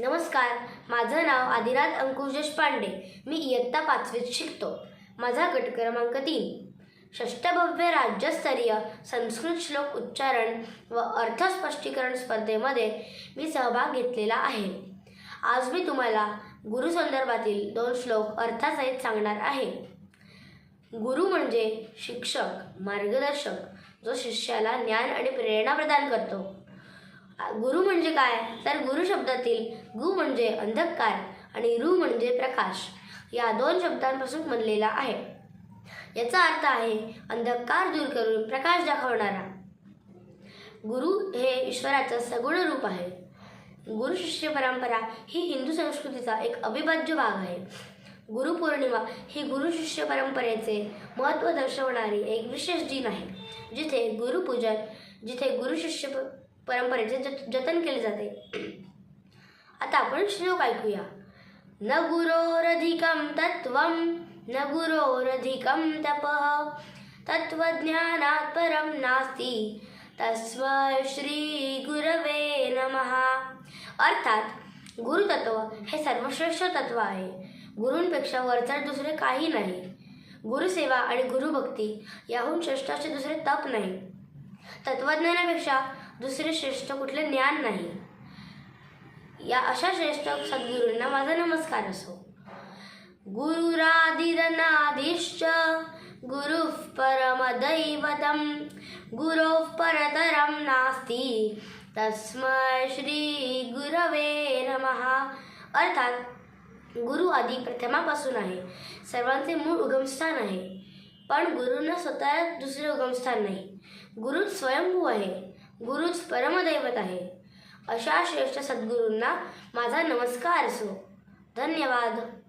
नमस्कार माझं नाव आदिनाथ अंकुश देशपांडे. मी इयत्ता पाचवीत शिकतो. माझा गट क्रमांक तीन. षष्टभव्य राज्यस्तरीय संस्कृत श्लोक उच्चारण व अर्थस्पष्टीकरण स्पर्धेमध्ये मी सहभाग घेतलेला आहे. आज मी तुम्हाला गुरु संदर्भातील दोन श्लोक अर्थासहित सांगणार आहे. गुरु म्हणजे शिक्षक मार्गदर्शक जो शिष्याला ज्ञान आणि प्रेरणा प्रदान करतो. गुरु म्हणजे काय? तर गुरु शब्दातील गु म्हणजे अंधकार आणि रु म्हणजे प्रकाश. या दोन शब्दांपासून बनलेला आहे. याचा अर्थ आहे अंधकार दूर करून प्रकाश दाखवणारा. गुरु हे ईश्वराचं सगुण रूप आहे. गुरु शिष्य परंपरा ही हिंदू संस्कृतीचा एक अविभाज्य भाग आहे. गुरुपौर्णिमा ही गुरु शिष्य परंपरेचे महत्त्व दर्शवणारी एक विशेष दिन आहे जिथे गुरुपूजन जिथे गुरु शिष्य परंपरेचे जत- जतन केले जाते. आता आपण श्लोक ऐकूया. न गुरोरधिकं तत्त्वं न गुरोरधिकं तपः तत्त्वज्ञानात् परं नास्ति. तस्मै श्री गुरवे नमः. अर्थात गुरुतत्व हे सर्वश्रेष्ठ तत्व आहे. गुरूंपेक्षा वरचढ दुसरे काही नाही. गुरुसेवा आणि गुरुभक्ती याहून श्रेष्ठाचे दुसरे तप नाही. तत्वज्ञानापेक्षा दुसरे श्रेष्ठ कुठले ज्ञान नाही. या अशा श्रेष्ठ सद्गुरूंना माझा नमस्कार असो. गुरुरादिरनादिश्च गुरुः परमदैवतं गुरोः परतरं नास्ति। तस्मै श्री गुरवे नमः। अर्थात गुरु आदी प्रथमापासून आहे. सर्वांचे मूळ उगमस्थान आहे. पण गुरूंना स्वतः दुसरे उगमस्थान नाही. गुरु स्वयंभू आहे. गुरुच परमदैवत आहे. अशा श्रेष्ठ सद्गुरूंना माझा नमस्कार असो. धन्यवाद.